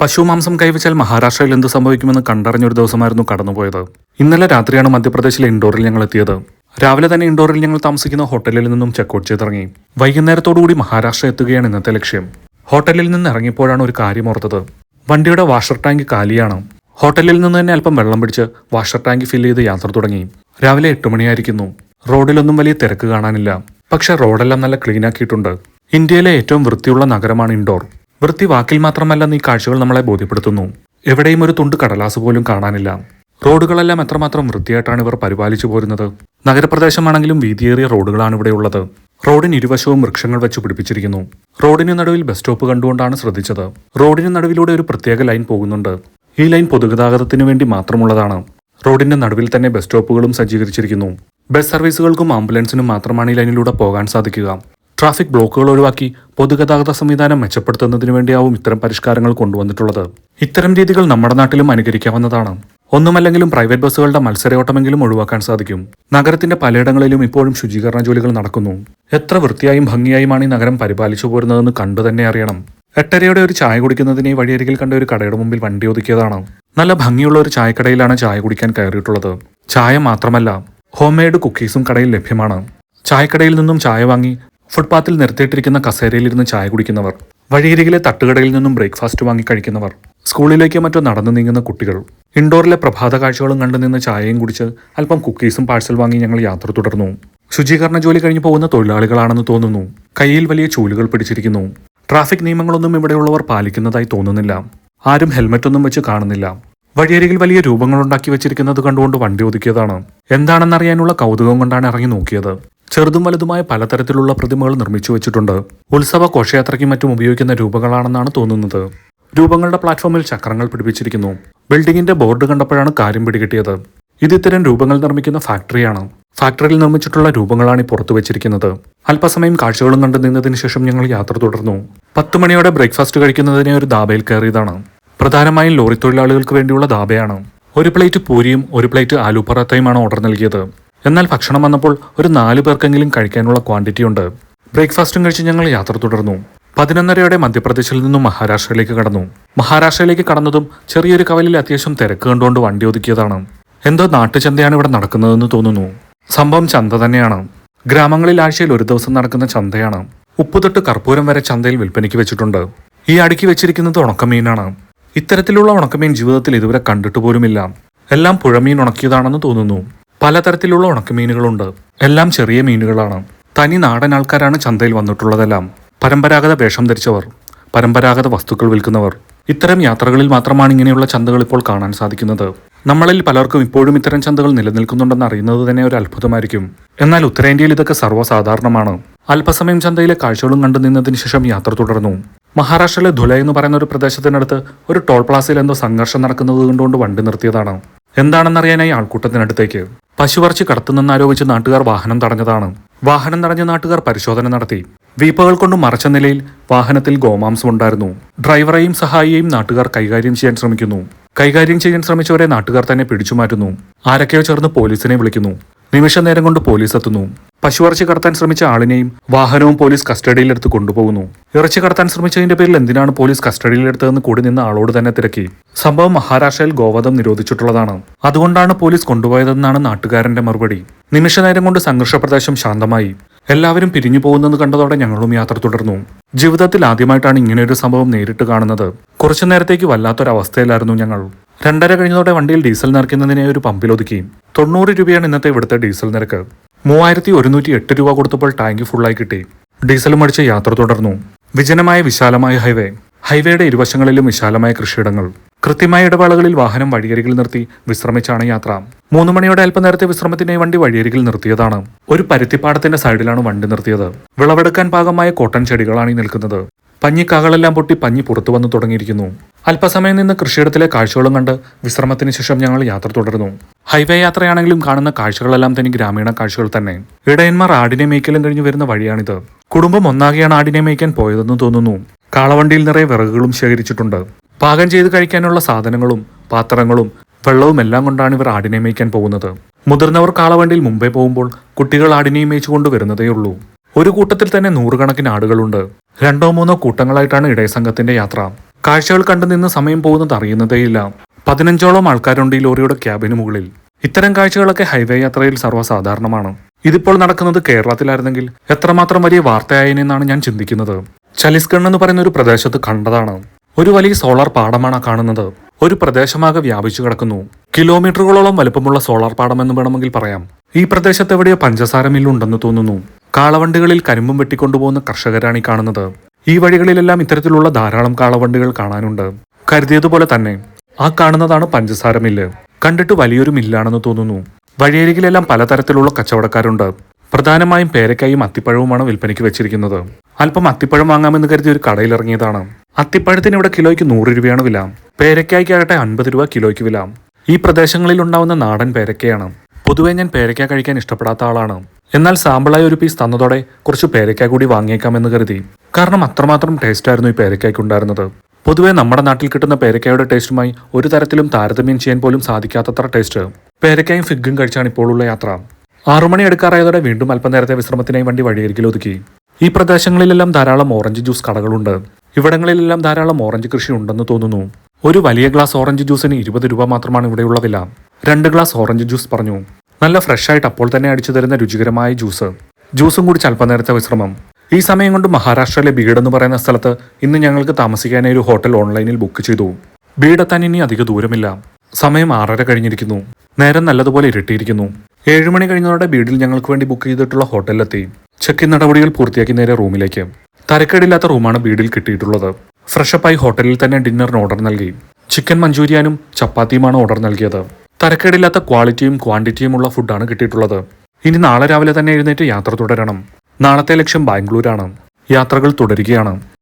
പശുമാംസം കൈവച്ചാൽ മഹാരാഷ്ട്രയിൽ എന്ത് സംഭവിക്കുമെന്ന് കണ്ടറിഞ്ഞൊരു ദിവസമായിരുന്നു കടന്നുപോയത്. ഇന്നലെ രാത്രിയാണ് മധ്യപ്രദേശിലെ ഇൻഡോറിൽ ഞങ്ങൾ എത്തിയത്. രാവിലെ തന്നെ ഇൻഡോറിൽ ഞങ്ങൾ താമസിക്കുന്ന ഹോട്ടലിൽ നിന്നും ചെക്കൗട്ട് ചെയ്തിറങ്ങി. വൈകുന്നേരത്തോടുകൂടി മഹാരാഷ്ട്ര എത്തുകയാണ് ഇന്നത്തെ ലക്ഷ്യം. ഹോട്ടലിൽ നിന്ന് ഇറങ്ങിയപ്പോഴാണ് ഒരു കാര്യം ഓർത്തത്. വണ്ടിയുടെ വാഷർ ടാങ്ക് കാലിയാണ്. ഹോട്ടലിൽ നിന്ന് തന്നെ അല്പം വെള്ളം പിടിച്ച് വാഷർ ടാങ്ക് ഫില്ല് ചെയ്ത് യാത്ര തുടങ്ങി. രാവിലെ എട്ട് മണിയായിരിക്കുന്നു. റോഡിലൊന്നും വലിയ തിരക്ക് കാണാനില്ല. പക്ഷെ റോഡെല്ലാം നല്ല ക്ലീൻ ആക്കിയിട്ടുണ്ട്. ഇന്ത്യയിലെ ഏറ്റവും വൃത്തിയുള്ള നഗരമാണ് ഇൻഡോർ. വൃത്തി വാക്കിൽ മാത്രമല്ല ഈ കാഴ്ചകൾ നമ്മളെ ബോധ്യപ്പെടുത്തുന്നു. എവിടെയും ഒരു തുണ്ട് കടലാസ് പോലും കാണാനില്ല. റോഡുകളെല്ലാം എത്രമാത്രം വൃത്തിയായിട്ടാണ് ഇവർ പരിപാലിച്ചു പോരുന്നത്? നഗരപ്രദേശമാണെങ്കിലും വീതിയേറിയ റോഡുകളാണ് ഇവിടെ ഉള്ളത്. റോഡിന് ഇരുവശവും വൃക്ഷങ്ങൾ വെച്ച് പിടിപ്പിച്ചിരിക്കുന്നു. റോഡിന് നടുവിൽ ബസ് സ്റ്റോപ്പ് കണ്ടുകൊണ്ടാണ് ശ്രദ്ധിച്ചത്. റോഡിന് നടുവിലൂടെ ഒരു പ്രത്യേക ലൈൻ പോകുന്നുണ്ട്. ഈ ലൈൻ പൊതുഗതാഗതത്തിന് വേണ്ടി മാത്രമുള്ളതാണ്. റോഡിന്റെ നടുവിൽ തന്നെ ബസ് സ്റ്റോപ്പുകളും സജ്ജീകരിച്ചിരിക്കുന്നു. ബസ് സർവീസുകൾക്കും ആംബുലൻസിനും മാത്രമാണ് ഈ ലൈനിലൂടെ പോകാൻ സാധിക്കുക. ട്രാഫിക് ബ്ലോക്കുകൾ ഒഴിവാക്കി പൊതുഗതാഗത സംവിധാനം മെച്ചപ്പെടുത്തുന്നതിനു വേണ്ടിയാവും ഇത്തരം പരിഷ്കാരങ്ങൾ കൊണ്ടുവന്നിട്ടുള്ളത്. ഇത്തരം രീതികൾ നമ്മുടെ നാട്ടിലും അനുകരിക്കാവുന്നതാണ്. ഒന്നുമല്ലെങ്കിലും പ്രൈവറ്റ് ബസ്സുകളുടെ മത്സരയോട്ടമെങ്കിലും ഒഴിവാക്കാൻ സാധിക്കും. നഗരത്തിന്റെ പലയിടങ്ങളിലും ഇപ്പോഴും ശുചീകരണ ജോലികൾ നടക്കുന്നു. എത്ര വൃത്തിയായും ഭംഗിയായുമാണ് ഈ നഗരം പരിപാലിച്ചു പോരുന്നതെന്ന് കണ്ടു തന്നെ അറിയണം. എട്ടരയുടെ ഒരു ചായ കുടിക്കുന്നതിനെ വഴിയരികിൽ കണ്ട ഒരു കടയുടെ മുമ്പിൽ വണ്ടി ഒതുക്കിയതാണ്. നല്ല ഭംഗിയുള്ള ഒരു ചായക്കടയിലാണ് ചായ കുടിക്കാൻ കയറിയിട്ടുള്ളത്. ചായ മാത്രമല്ല ഹോം മെയ്ഡ് കുക്കീസും കടയിൽ ലഭ്യമാണ്. ചായക്കടയിൽ നിന്നും ചായ വാങ്ങി ഫുട്പാത്തിൽ നിർത്തിയിട്ടിരിക്കുന്ന കസേരയിലിരുന്ന് ചായ കുടിക്കുന്നവർ വഴിയരികിലെ തട്ടുകടയിൽ നിന്നും ബ്രേക്ക്ഫാസ്റ്റ് വാങ്ങി കഴിക്കുന്നവർ സ്കൂളിലേക്കോ മറ്റോ നടന്നു നീങ്ങുന്ന കുട്ടികൾ. ഇൻഡോറിലെ പ്രഭാത കാഴ്ചകളും കണ്ടു നിന്ന് ചായയും കുടിച്ച് അല്പം കുക്കീസും പാഴ്സൽ വാങ്ങി ഞങ്ങൾ യാത്ര തുടർന്നു. ശുചീകരണ ജോലി കഴിഞ്ഞു പോകുന്ന തൊഴിലാളികളാണെന്ന് തോന്നുന്നു. കയ്യിൽ വലിയ ചൂലുകൾ പിടിച്ചിരിക്കുന്നു. ട്രാഫിക് നിയമങ്ങളൊന്നും ഇവിടെയുള്ളവർ പാലിക്കുന്നതായി തോന്നുന്നില്ല. ആരും ഹെൽമറ്റ് ഒന്നും വെച്ച് കാണുന്നില്ല. വഴിയരികിൽ വലിയ രൂപങ്ങൾ ഉണ്ടാക്കി വെച്ചിരിക്കുന്നത് കണ്ടുകൊണ്ട് വണ്ടി ഒതുക്കിയതാണ്. എന്താണെന്നറിയാനുള്ള കൗതുകം കൊണ്ടാണ് ഇറങ്ങി നോക്കിയത്. ചെറുതും വലുതുമായ പലതരത്തിലുള്ള പ്രതിമകൾ നിർമ്മിച്ചു വെച്ചിട്ടുണ്ട്. ഉത്സവ ഘോഷയാത്രയ്ക്കും മറ്റും ഉപയോഗിക്കുന്ന രൂപങ്ങളാണെന്നാണ് തോന്നുന്നത്. രൂപങ്ങളുടെ പ്ലാറ്റ്ഫോമിൽ ചക്രങ്ങൾ പിടിപ്പിച്ചിരിക്കുന്നു. ബിൽഡിംഗിന്റെ ബോർഡ് കണ്ടപ്പോഴാണ് കാര്യം പിടികിട്ടിയത്. ഇത് ഇത്തരം രൂപങ്ങൾ നിർമ്മിക്കുന്ന ഫാക്ടറിയാണ്. ഫാക്ടറിയിൽ നിർമ്മിച്ചിട്ടുള്ള രൂപങ്ങളാണ് ഈ പുറത്തു വെച്ചിരിക്കുന്നത്. അല്പസമയം കാഴ്ചകളും കണ്ടു നിന്നതിന് ശേഷം ഞങ്ങൾ യാത്ര തുടർന്നു. പത്ത് മണിയോടെ ബ്രേക്ക്ഫാസ്റ്റ് കഴിക്കുന്നതിനെ ഒരു ദാബയിൽ കയറിയതാണ്. പ്രധാനമായും ലോറി തൊഴിലാളികൾക്ക് വേണ്ടിയുള്ള ദാബയാണ്. ഒരു പ്ലേറ്റ് പൂരിയും ഒരു പ്ലേറ്റ് ആലു പൊറാത്തയുമാണ് ഓർഡർ നൽകിയത്. എന്നാൽ ഭക്ഷണം വന്നപ്പോൾ ഒരു നാല് പേർക്കെങ്കിലും കഴിക്കാനുള്ള ക്വാണ്ടിറ്റി ഉണ്ട്. ബ്രേക്ക്ഫാസ്റ്റും കഴിച്ച് ഞങ്ങൾ യാത്ര തുടർന്നു. പതിനൊന്നരയോടെ മധ്യപ്രദേശിൽ നിന്നും മഹാരാഷ്ട്രയിലേക്ക് കടന്നു. മഹാരാഷ്ട്രയിലേക്ക് കടന്നതും ചെറിയൊരു കവലിൽ അത്യാവശ്യം തിരക്ക് കണ്ടുകൊണ്ട് വണ്ടി ഒതുക്കിയതാണ്. എന്തോ നാട്ടുചന്തയാണ് ഇവിടെ നടക്കുന്നതെന്ന് തോന്നുന്നു. സംഭവം ചന്ത തന്നെയാണ്. ഗ്രാമങ്ങളിൽ ആഴ്ചയിൽ ഒരു ദിവസം നടക്കുന്ന ചന്തയാണ്. ഉപ്പുതൊട്ട് കർപ്പൂരം വരെ ചന്തയിൽ വിൽപ്പനയ്ക്ക് വെച്ചിട്ടുണ്ട്. ഈ അടുക്കി വെച്ചിരിക്കുന്നത് ഉണക്കമീനാണ്. ഇത്തരത്തിലുള്ള ഉണക്കമീൻ ജീവിതത്തിൽ ഇതുവരെ കണ്ടിട്ട് പോലുമില്ല. എല്ലാം പുഴമീൻ ഉണക്കിയതാണെന്ന് തോന്നുന്നു. പലതരത്തിലുള്ള ഉണക്കമീനുകളുണ്ട്. എല്ലാം ചെറിയ മീനുകളാണ്. തനി നാടൻ ആൾക്കാരാണ് ചന്തയിൽ വന്നിട്ടുള്ളതെല്ലാം. പരമ്പരാഗത വേഷം ധരിച്ചവർ പരമ്പരാഗത വസ്തുക്കൾ വിൽക്കുന്നവർ. ഇത്തരം യാത്രകളിൽ മാത്രമാണ് ഇങ്ങനെയുള്ള ചന്തകൾ ഇപ്പോൾ കാണാൻ സാധിക്കുന്നത്. നമ്മളിൽ പലർക്കും ഇപ്പോഴും ഇത്തരം ചന്തകൾ നിലനിൽക്കുന്നുണ്ടെന്ന് അറിയുന്നത് തന്നെ ഒരു അത്ഭുതമായിരിക്കും. എന്നാൽ ഉത്തരേന്ത്യയിൽ ഇതൊക്കെ സർവസാധാരണമാണ്. അല്പസമയം ചന്തയിലെ കാഴ്ചകളും കണ്ടു നിന്നതിന് ശേഷം യാത്ര തുടർന്നു. മഹാരാഷ്ട്രയിലെ ധുല എന്ന് പറയുന്ന ഒരു പ്രദേശത്തിനടുത്ത് ഒരു ടോൾ പ്ലാസയിൽ എന്തോ സംഘർഷം നടക്കുന്നത് കണ്ടുകൊണ്ട് വണ്ടി നിർത്തിയതാണ്. എന്താണെന്നറിയാനായി ആൾക്കൂട്ടത്തിനടുത്തേക്ക്. പശുവർച്ചി കടത്തുനിന്നാരോപിച്ച് നാട്ടുകാർ വാഹനം തടഞ്ഞതാണ്. വാഹനം തടഞ്ഞ നാട്ടുകാർ പരിശോധന നടത്തി. വീപ്പകൾ കൊണ്ട് മറച്ച നിലയിൽ വാഹനത്തിൽ ഗോമാംസം ഉണ്ടായിരുന്നു. ഡ്രൈവറെയും സഹായിയെയും നാട്ടുകാർ കൈകാര്യം ചെയ്യാൻ ശ്രമിക്കുന്നു. കൈകാര്യം ചെയ്യാൻ ശ്രമിച്ചവരെ നാട്ടുകാർ തന്നെ പിടിച്ചു മാറ്റുന്നു ആരൊക്കെയോ ചേർന്ന് പോലീസിനെ വിളിക്കുന്നു. നിമിഷ നേരം കൊണ്ട് പോലീസ് എത്തുന്നു. പശുവിറച്ചി കടത്താൻ ശ്രമിച്ച ആളിനെയും വാഹനവും പോലീസ് കസ്റ്റഡിയിലെടുത്ത് കൊണ്ടുപോകുന്നു. ഇറച്ചി കടത്താൻ ശ്രമിച്ചതിന്റെ പേരിൽ എന്തിനാണ് പോലീസ് കസ്റ്റഡിയിലെടുത്തതെന്ന് കൂടി നിന്ന ആളോട് തന്നെ തിരക്കി. സംഭവം മഹാരാഷ്ട്രയിൽ ഗോവധം നിരോധിച്ചിട്ടുള്ളതാണ്. അതുകൊണ്ടാണ് പോലീസ് കൊണ്ടുപോയതെന്നാണ് നാട്ടുകാരന്റെ മറുപടി. നിമിഷനേരം കൊണ്ട് സംഘർഷപ്രദേശം ശാന്തമായി. എല്ലാവരും പിരിഞ്ഞു പോകുന്നത് കണ്ടതോടെ ഞങ്ങളും യാത്ര തുടർന്നു. ജീവിതത്തിൽ ആദ്യമായിട്ടാണ് ഇങ്ങനെയൊരു സംഭവം നേരിട്ട് കാണുന്നത്. കുറച്ചു നേരത്തേക്ക് വല്ലാത്തൊരവസ്ഥയിലായിരുന്നു ഞങ്ങൾ. രണ്ടര കഴിഞ്ഞതോടെ വണ്ടിയിൽ ഡീസൽ നിറയ്ക്കുന്നതിനെ ഒരു പമ്പിലൊതുക്കി തൊണ്ണൂറ് രൂപയാണ് ഇന്നത്തെ ഇവിടുത്തെ ഡീസൽ നിരക്ക്. മൂവായിരത്തി ഒരുന്നൂറ്റി എട്ട് രൂപ കൊടുത്തപ്പോൾ ടാങ്ക് ഫുള്ളായി കിട്ടി. ഡീസലും അടിച്ച് യാത്ര തുടർന്നു. വിജനമായ വിശാലമായ ഹൈവേ. ഹൈവേയുടെ ഇരുവശങ്ങളിലും വിശാലമായ കൃഷിയിടങ്ങൾ. കൃത്യമായ ഇടവേളകളിൽ വാഹനം വഴിയരികിൽ നിർത്തി വിശ്രമിച്ചാണ് യാത്ര. മൂന്ന് മണിയോടെ അല്പനേരത്തെ വിശ്രമത്തിനായി വണ്ടി വഴിയരികിൽ നിർത്തിയതാണ്. ഒരു പരുത്തിപ്പാടത്തിന്റെ സൈഡിലാണ് വണ്ടി നിർത്തിയത്. വിളവെടുക്കാൻ പാകമായ കോട്ടൺ ചെടികളാണ് ഈ നിൽക്കുന്നത്. പഞ്ഞിക്കാകളെല്ലാം പൊട്ടി പഞ്ഞി പുറത്തു വന്നു തുടങ്ങിയിരിക്കുന്നു. അല്പസമയം നിന്ന് കൃഷിയിടത്തിലെ കാഴ്ചകളും കണ്ട് വിശ്രമത്തിന് ശേഷം ഞങ്ങൾ യാത്ര തുടർന്നു. ഹൈവേ യാത്രയാണെങ്കിലും കാണുന്ന കാഴ്ചകളെല്ലാം തന്നെ ഗ്രാമീണ കാഴ്ചകൾ തന്നെ. ഇടയന്മാർ ആടിനെ മേയ്ക്കലും കഴിഞ്ഞു വരുന്ന വഴിയാണിത്. കുടുംബം ഒന്നാകെയാണ് ആടിനെ മേയ്ക്കാൻ പോയതെന്ന് തോന്നുന്നു. കാളവണ്ടിയിൽ നിറയെ വിറകുകളും ശേഖരിച്ചിട്ടുണ്ട്. പാകം ചെയ്ത് കഴിക്കാനുള്ള സാധനങ്ങളും പാത്രങ്ങളും വെള്ളവും എല്ലാം കൊണ്ടാണ് ഇവർ ആടിനെ മേയ്ക്കാൻ പോകുന്നത്. മുതിർന്നവർ കാളവണ്ടിയിൽ മുമ്പേ പോകുമ്പോൾ കുട്ടികൾ ആടിനെയും മേയിച്ചുകൊണ്ട് വരുന്നതേയുള്ളൂ. ഒരു കൂട്ടത്തിൽ തന്നെ നൂറുകണക്കിന് ആടുകളുണ്ട്. രണ്ടോ മൂന്നോ കൂട്ടങ്ങളായിട്ടാണ് ഇടയ സംഘത്തിന്റെ യാത്ര. കാഴ്ചകൾ കണ്ടു നിന്ന് സമയം പോകുന്നത് അറിയുന്നതേയില്ല. പതിനഞ്ചോളം ആൾക്കാരുണ്ട് ഈ ലോറിയുടെ ക്യാബിന് മുകളിൽ. ഇത്തരം കാഴ്ചകളൊക്കെ ഹൈവേ യാത്രയിൽ സർവസാധാരണമാണ്. ഇതിപ്പോൾ നടക്കുന്നത് കേരളത്തിലായിരുന്നെങ്കിൽ എത്രമാത്രം വലിയ വാർത്തയായെന്നാണ് ഞാൻ ചിന്തിക്കുന്നത്. ഛലീസ്ഗഡ് എന്ന് പറയുന്ന ഒരു പ്രദേശത്ത് കണ്ടതാണ്. ഒരു വലിയ സോളാർ പാടമാണ് കാണുന്നത്. ഒരു പ്രദേശമാകെ വ്യാപിച്ചു കിടക്കുന്നു. കിലോമീറ്ററുകളോളം വലുപ്പമുള്ള സോളാർ പാടം എന്ന് വേണമെങ്കിൽ പറയാം. ഈ പ്രദേശത്ത് എവിടെയോ പഞ്ചസാര മില്ലുണ്ടെന്ന് തോന്നുന്നു. കാളവണ്ടികളിൽ കരിമ്പും വെട്ടിക്കൊണ്ടുപോകുന്ന കർഷകരാണ് ഈ കാണുന്നത്. ഈ വഴികളിലെല്ലാം ഇത്തരത്തിലുള്ള ധാരാളം കാളവണ്ടികൾ കാണാനുണ്ട്. കരുതിയതുപോലെ തന്നെ ആ കാണുന്നതാണ് പഞ്ചസാര മില്ല്. കണ്ടിട്ട് വലിയൊരു മില്ലാണെന്ന് തോന്നുന്നു. വഴിയരികിലെല്ലാം പലതരത്തിലുള്ള കച്ചവടക്കാരുണ്ട്. പ്രധാനമായും പേരക്കായും അത്തിപ്പഴവുമാണ് വിൽപ്പനയ്ക്ക് വെച്ചിരിക്കുന്നത്. അല്പം അത്തിപ്പഴം വാങ്ങാമെന്ന് കരുതി ഒരു കടയിൽ ഇറങ്ങിയതാണ് അത്തിപ്പഴത്തിന് ഇവിടെ കിലോയ്ക്ക് നൂറ് രൂപയാണ് വില. പേരക്കായ്ക്കാകട്ടെ അൻപത് രൂപ കിലോയ്ക്ക് വില. ഈ പ്രദേശങ്ങളിൽ ഉണ്ടാവുന്ന നാടൻ പേരക്കയാണ് പൊതുവെ ഞാൻ പേരക്ക കഴിക്കാൻ ഇഷ്ടപ്പെടാത്ത ആളാണ്. എന്നാൽ സാമ്പിളായി ഒരു പീസ് തന്നതോടെ കുറച്ച് പേരയ്ക്ക കൂടി വാങ്ങിയേക്കാമെന്ന് കരുതി. കാരണം അത്രമാത്രം ടേസ്റ്റ് ആയിരുന്നു ഈ പേരക്കായ്ക്ക് ഉണ്ടായിരുന്നത്. പൊതുവെ നമ്മുടെ നാട്ടിൽ കിട്ടുന്ന പേരക്കായുടെ ടേസ്റ്റുമായി ഒരു തരത്തിലും താരതമ്യം ചെയ്യാൻ പോലും സാധിക്കാത്തത്ര ടേസ്റ്റ് പേരക്കായും ഫിഗും കഴിച്ചാണ് ഇപ്പോഴുള്ള യാത്ര. ആറുമണി എടുക്കാറായതോടെ വീണ്ടും അല്പനേരത്തെ വിശ്രമത്തിനായി വണ്ടി വഴിയരികിൽ ഒതുക്കി. ഈ പ്രദേശങ്ങളിലെല്ലാം ധാരാളം ഓറഞ്ച് ജ്യൂസ് കടകളുണ്ട്. ഇവിടങ്ങളിലെല്ലാം ധാരാളം ഓറഞ്ച് കൃഷി ഉണ്ടെന്ന് തോന്നുന്നു. ഒരു വലിയ ഗ്ലാസ് ഓറഞ്ച് ജ്യൂസിന് ഇരുപത് രൂപ മാത്രമാണ് ഇവിടെയുള്ള വില. രണ്ട് ഗ്ലാസ് ഓറഞ്ച് ജ്യൂസ് പറഞ്ഞു. നല്ല ഫ്രഷ് ആയിട്ട് അപ്പോൾ തന്നെ അടിച്ചു തരുന്ന രുചികരമായ ജ്യൂസ്. ജ്യൂസും കൂടി അല്പനേരത്തെ വിശ്രമം. ഈ സമയം കൊണ്ട് മഹാരാഷ്ട്രയിലെ ബീഡ് എന്ന് പറയുന്ന സ്ഥലത്ത് ഇന്ന് ഞങ്ങൾക്ക് താമസിക്കാനായി ഒരു ഹോട്ടൽ ഓൺലൈനിൽ ബുക്ക് ചെയ്തു. ബീഡെത്താൻ ഇനി അധിക ദൂരമില്ല. സമയം ആറര കഴിഞ്ഞിരിക്കുന്നു. നേരം നല്ലതുപോലെ ഇരുട്ടിയിരിക്കുന്നു. ഏഴുമണി കഴിഞ്ഞതോടെ ബീഡിൽ ഞങ്ങൾക്ക് വേണ്ടി ബുക്ക് ചെയ്തിട്ടുള്ള ഹോട്ടലിലെത്തി. ചെക്ക് ഇൻ നടപടികൾ പൂർത്തിയാക്കി നേരെ റൂമിലേക്ക്. തരക്കേടില്ലാത്ത റൂമാണ് ബീഡിൽ കിട്ടിയിട്ടുള്ളത്. ഫ്രഷപ്പായി ഹോട്ടലിൽ തന്നെ ഡിന്നറിന് ഓർഡർ നൽകി. ചിക്കൻ മഞ്ചൂരിയാനും ചപ്പാത്തിയുമാണ് ഓർഡർ നൽകിയത്. തരക്കേടില്ലാത്ത ക്വാളിറ്റിയും ക്വാണ്ടിറ്റിയും ഉള്ള ഫുഡാണ് കിട്ടിയിട്ടുള്ളത്. ഇനി നാളെ രാവിലെ തന്നെ എഴുന്നേറ്റ് യാത്ര തുടരണം. നാളത്തെ ലക്ഷ്യം ബാംഗ്ലൂരാണ്. യാത്രകൾ തുടരുകയാണ്.